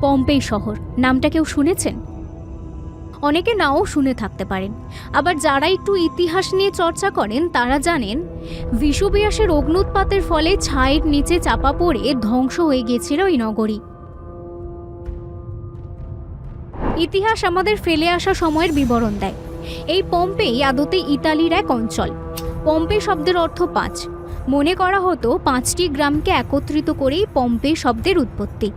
Pompeii শহর। নামটা কেউ শুনেছেন? অনেকে নাও শুনে থাকতে পারেন। আবার যারা একটু ইতিহাস নিয়ে চর্চা করেন, তারা জানেন বিশ্ববিয়াসের অগ্নুৎপাতের ফলে ছায়ের নিচে চাপা পড়ে ধ্বংস হয়ে গিয়েছিল এই নগরী। ইতিহাস আমাদের ফেলে আসা সময়ের বিবরণ দেয়। এই পম্পেই আদতে ইতালির এক অঞ্চল। পম্পে শব্দের অর্থ পাঁচ। মনে করা হতো, পাঁচটি গ্রামকে একত্রিত করেই পম্পে শব্দের উৎপত্তি।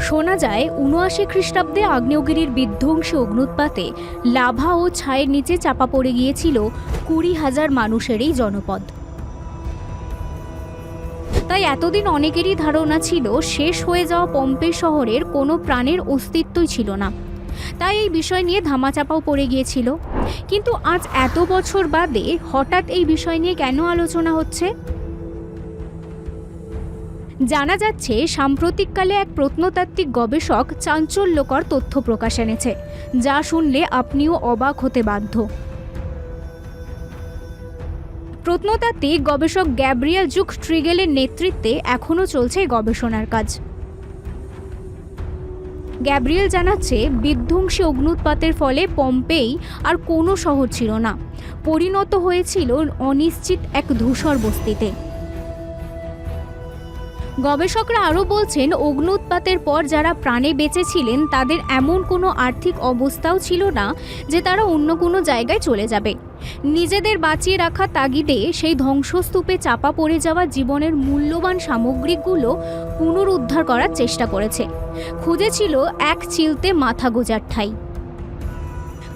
শোনা যায়, উনআশি খ্রিস্টাব্দে আগ্নেয়গিরির বিধ্বংসী অগ্নুৎপাতে লাভা ও ছায়ের নিচে চাপা পড়ে গিয়েছিল কুড়ি হাজার মানুষের এই জনপদ। তাই এতদিন অনেকেরই ধারণা ছিল, শেষ হয়ে যাওয়া পম্পে শহরের কোনো প্রাণের অস্তিত্বই ছিল না। তাই এই বিষয় নিয়ে ধামাচাপাও পড়ে গিয়েছিল। কিন্তু আজ এত বছর বাদে হঠাৎ এই বিষয় নিয়ে কেন আলোচনা হচ্ছে? জানা যাচ্ছে, সাম্প্রতিককালে এক প্রত্নতাত্ত্বিক গবেষক চাঞ্চল্যকর তথ্য প্রকাশ এনেছে, যা শুনলে আপনিও অবাক হতে বাধ্য। প্রত্নতাত্ত্বিক গবেষক গ্যাব্রিয়েল জুক ট্রিগেলের নেতৃত্বে এখনও চলছে গবেষণার কাজ। গ্যাব্রিয়েল জানাচ্ছে, বিধ্বংসী অগ্নুৎপাতের ফলে পম্পেই আর কোনো শহর ছিল না। পরিণত হয়েছিল অনিশ্চিত এক ধূসর বস্তিতে। গবেষকরা আরও বলছেন অগ্নুৎপাতের পর যারা প্রাণে বেঁচেছিলেন, তাদের এমন কোনো আর্থিক অবস্থাও ছিল না যে তারা অন্য কোনো জায়গায় চলে যাবে। নিজেদের বাঁচিয়ে রাখা তাগিদে সেই ধ্বংসস্তূপে চাপা পড়ে যাওয়া জীবনের মূল্যবান সামগ্রিকগুলো পুনরুদ্ধার করার চেষ্টা করেছে। খুঁজেছিল এক চিলতে মাথা গোজার ঠাই।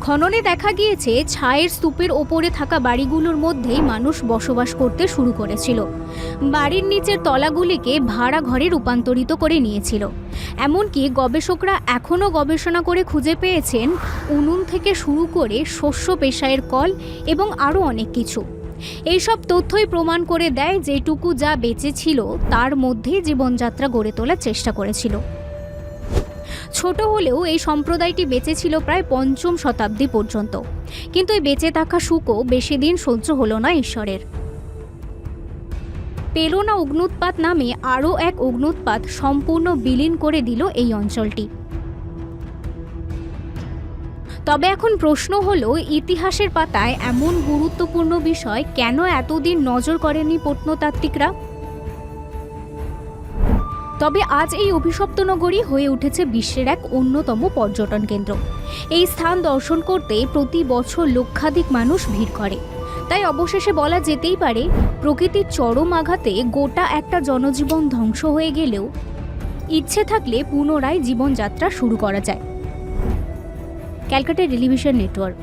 খননে দেখা গিয়েছে, ছায়ের স্তূপের ওপরে থাকা বাড়িগুলোর মধ্যেই মানুষ বসবাস করতে শুরু করেছিল। বাড়ির নিচের তলাগুলিকে ভাড়া ঘরে রূপান্তরিত করে নিয়েছিল। এমনকি গবেষকরা এখনও গবেষণা করে খুঁজে পেয়েছেন, উনুন থেকে শুরু করে শস্য পেশায়ের কল এবং আরও অনেক কিছু। এইসব তথ্যই প্রমাণ করে দেয় যেটুকু যা বেঁচে ছিল, তার মধ্যেই জীবনযাত্রা গড়ে তোলার চেষ্টা করেছিল। ছোট হলেও এই সম্প্রদায়টি বেঁচে ছিল প্রায় পঞ্চম শতাব্দী পর্যন্ত। কিন্তু এই বেঁচে থাকা সুখও বেশি দিন সহ্য হলো না ঈশ্বরের। পেলোনা অগ্নুৎপাত নামে আরও এক অগ্নুৎপাত সম্পূর্ণ বিলীন করে দিল এই অঞ্চলটি। তবে এখন প্রশ্ন হলো, ইতিহাসের পাতায় এমন গুরুত্বপূর্ণ বিষয় কেন এতদিন নজর করেনি প্রত্নতাত্ত্বিকরা? তবে আজ এই অভিশপ্ত নগরী হয়ে উঠেছে বিশ্বের এক অন্যতম পর্যটন কেন্দ্র। এই স্থান দর্শন করতে প্রতি বছর লক্ষাধিক মানুষ ভিড় করে। তাই অবশেষে বলা যেতেই পারে, প্রকৃতির চরম আঘাতে গোটা একটা জনজীবন ধ্বংস হয়ে গেলেও ইচ্ছে থাকলে পুনরায় জীবনযাত্রা শুরু করা যায়। Calcutta television network.